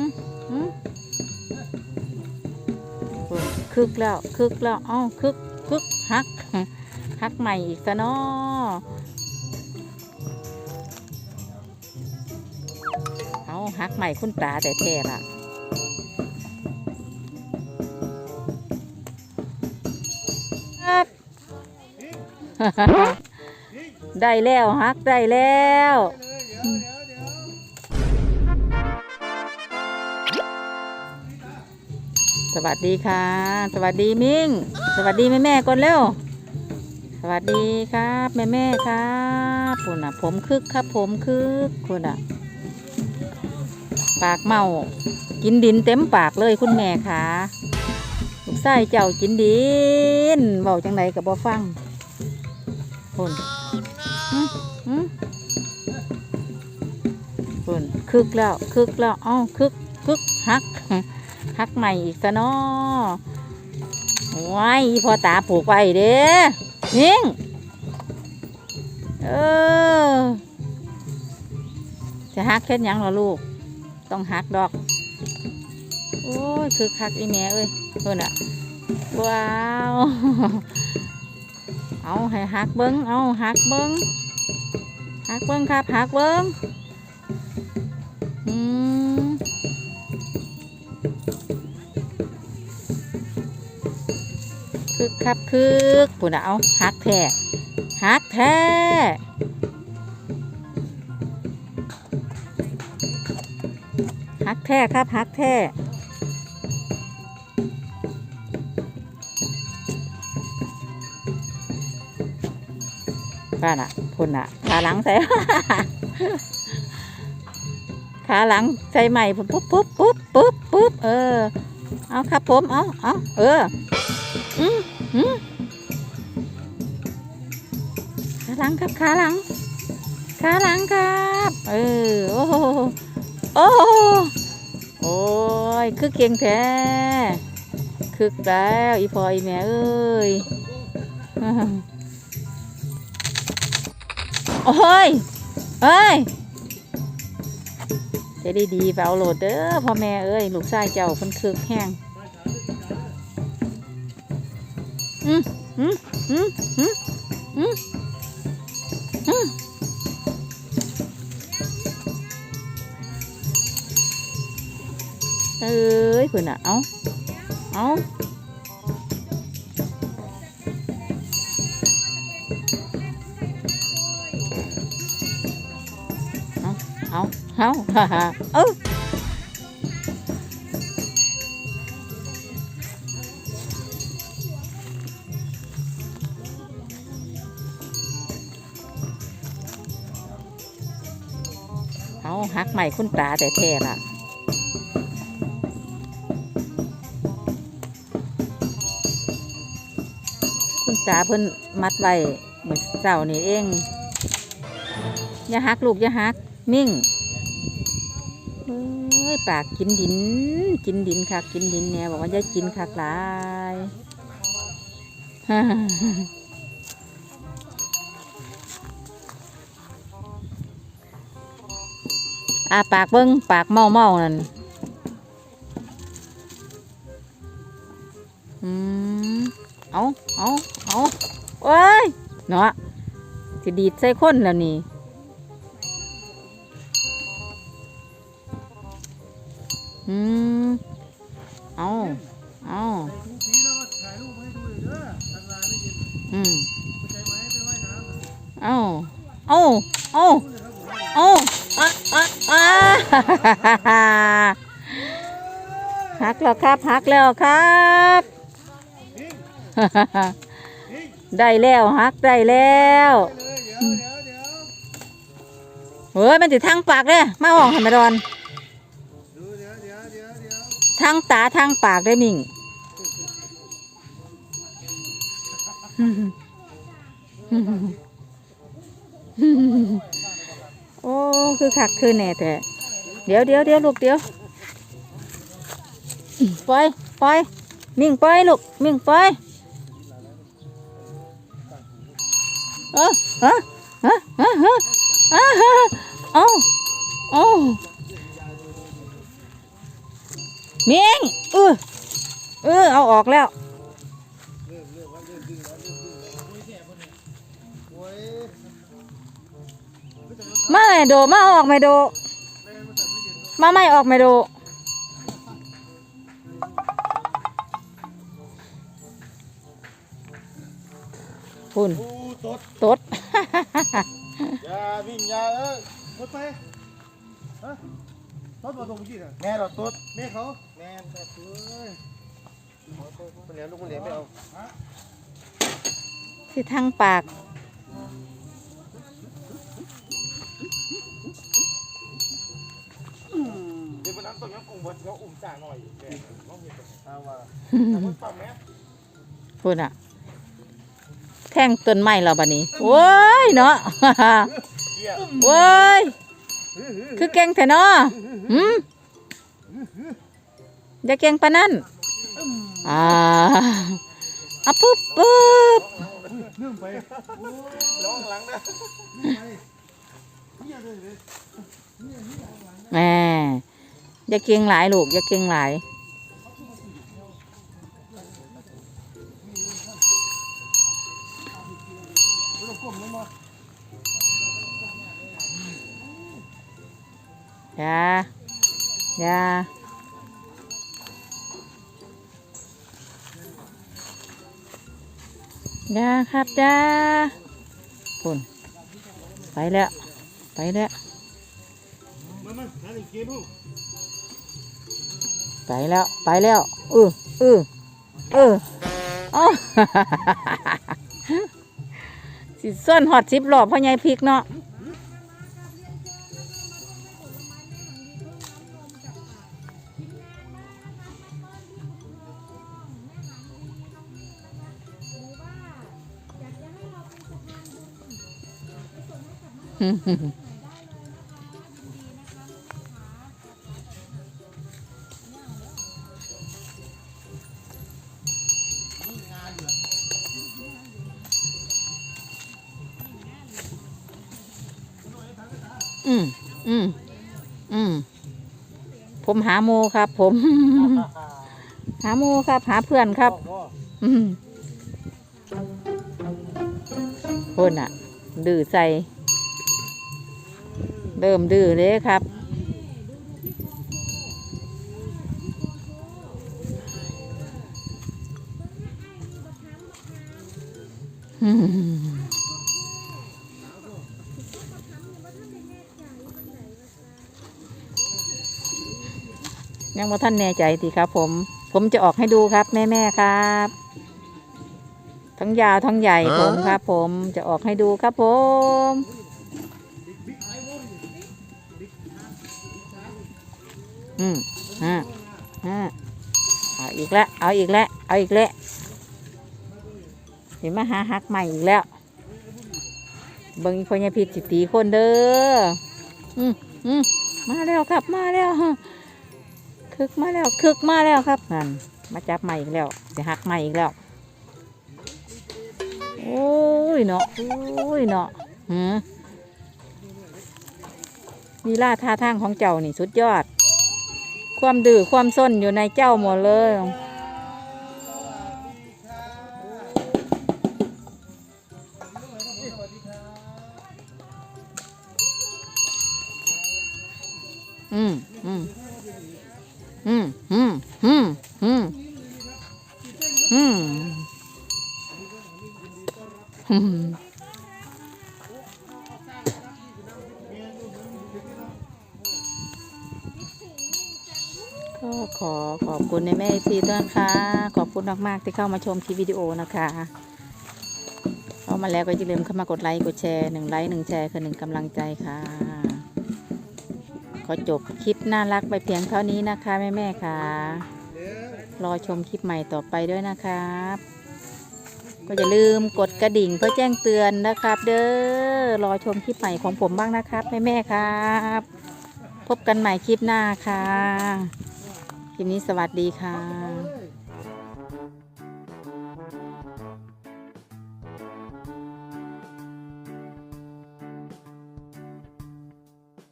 อืมอืมโอ้ยคึกแล้วคึกแล้วเอ้าคึกคึกฮักฮักใหม่อีกซะเนาะเอาฮักใหม่คุณตาแต่แท้ๆล่ะครับได้แล้วฮักได้แล้ว สวัสดีค่ะ สวัสดีมิ่ง สวัสดีแม่แม่ก่อนเร็ว สวัสดีครับแม่แม่ครับคุณอะ ผมคึกครับ ผมคึกคุณอะ ปากเมา กินดินเต็มปากเลยคุณแม่ค่ะลูกไส้เจ้ากินดินเบาจังไดกับบ่ฟังคุณคุณคึกแล้วคึกแล้วเอ้าคึกคึกฮัก ฮักใหม่อีกซะเนาะว้ยอีพอตาปลูกไว้เด้นิ่งเออ จะฮักแค่ยังเหรอลูก ต้องฮักดอก โอ้ย คือคักอีแม่เอ้ยเพิ่นอะว้าว เอาให้ฮักเบิ้งเอาฮักเบิ้งฮักเบิ้งครับฮักเบิ้งอืม คึกครับคึกปุ่นเอาฮักแท้ฮักแท้ฮักแท้ครับฮักแท้บ้าน่ะพุ่นอะขาหลังใส่ขาหลังใส่ใหม่ปุ๊บปุ๊บปุ๊บปุ๊บปุ๊บปุ๊บเออ เอาครับผม เอาเอาเออ อืมอืมขาหลังครับขาหลังขาหลังครับเออโอ้โหโอ้โหโอ้ยคือเก่งแท้คึกแล้วอีพออีแม่เอ้ยโอ้ยเอ้ยจะได้ดีไปเอาโหลดเด้อพ่อแม่เอ้ยลูกชายเจ้าเพิ่นคึกแห้ง อืมอืมอืมอืมอืมอืมเอ้ย เอนอะเอาเอาเอาเอาฮ่าฮ่าเออเอาหักใหม่คุณตาแต่แท้ล่ะคุณตาเพิ่นมัดไว้เมื่อเช้านี่เอง อย่าหักลูกอย่าหักมิ่งเอ้ยปากกินดิน กินดินคักกินดินแน่บอกว่าอย่ากินคักลาย อาปากเบิ้งปากเมาเมานั่นอืมเอาเอาเอาเอ้ยเนาะสิดีดใส่คนแล้วนี่อืมเอาเอาทุกทีแล้วก็ถ่ายรูปให้ดูเลยเด้อทางไลน์ไม่เย็นอืมเอาเอาเอาพูดเลยครับผมเอาอะอะอะ หักแล้วครับหักแล้วครับ ได้แล้วฮักได้แล้วเฮ้ยมันจะทางปากเลยมาห้องให้มาดอนทางตาทางปากได้มิ่งโอ้ คือคักคือแน่แต่ เดี๋ยวเดี๋ยวเดี๋ยวลูกเดี๋ยวไปไปมิ่งปลูกมิ่งปล่อเออเออเออเออเออเอาเอมิ่งเออเออเอาออกแล้วมาไหมโดมาออกไหมโด ม่เย็นเนาะมาไม่ออกไม่โดพุ่นโอ้ตดตดอย่าวิ่งอย่าเออตดไปฮะตดมาตรงกี้น่ะแม่เราตดแม่เขาแม่แต่เอ้ยมันเหลียวลูกมันเหลียวไม่เอาที่ทั้งปาก เขาอุ่มจ่าหน่อยแม่ต้องเห็นเอาว่าแต่มันปั๊มแม่พุ่นอะแท่งต้นไม้เราบัดนี้โอ้ยเนาะเกี่ยโอ้ยคือเก่งแท้เนาะหืมอย่าเก่งปานนั้นอ่าอะปุ๊บปุ๊บเรื่องไปร้องหลังนะ อย่าเก่งหลายลูกอย่าเก่งหลาย อย่า อย่าอย่าครับอย่าพุ่นไปแล้ว ไปแล้ว ไปแล้วไปแล้วเออเออเออเอ้าสิส่วนหอดสิบหลอบพ่อใหญ่พริกเนาะอื อืมผมหาโมครับ ผม หาโมครับ หาเพื่อนครับพ่ออืมคนอะ ดื้อใส่เริ่มดื้อเลยครับ ยังว่าท่านแน่ใจทีครับ ผม ผมจะออกให้ดูครับ แม่แม่ๆครับ ทั้งยาวทั้งใหญ่ผมครับ ผมจะออกให้ดูครับ ผมอืมอ่าอ่าเอาอีกแล้วเอาอีกแล้วเอาอีกแล้วเห็นมาหาหักใหม่อีกแล้วเบิ่งพญาพิษสิตีคนเด้ออืมอืมมาแล้วครับมาแล้ว คึกมาแล้วคึกมาแล้วครับนั่นมาจับใหม่อีกแล้วจะหักใหม่อีกแล้วโอ้ยเนาะโอ้ยเนาะหืมมีล่าท่าทางของเจ้านี่สุดยอด ความดื้อความส้นอยู่ในเจ้าหมดเลย อืมก็ขอขอบคุณในแม่ซีด้วยนะคะ ขอบคุณมาก ๆ ที่เข้ามาชมคลิปวิดีโอนะคะเข้ามาแล้วก็อย่าลืมเข้ามากดไลค์กดแชร์หนึ่งไลค์หนึ่งแชร์คือหนึ่งกำลังใจค่ะ ขอจบคลิปน่ารักไปเพียงเท่านี้นะคะ แม่ ๆ ค่ะ รอชมคลิปใหม่ต่อไปด้วยนะครับ ก็อย่าลืมกดกระดิ่งเพื่อแจ้งเตือนนะครับ เด้อรอชมคลิปใหม่ของผมบ้างนะครับแม่แม่ๆครับ พบกันใหม่คลิปหน้าค่ะ คลิปนี้สวัสดีค่ะ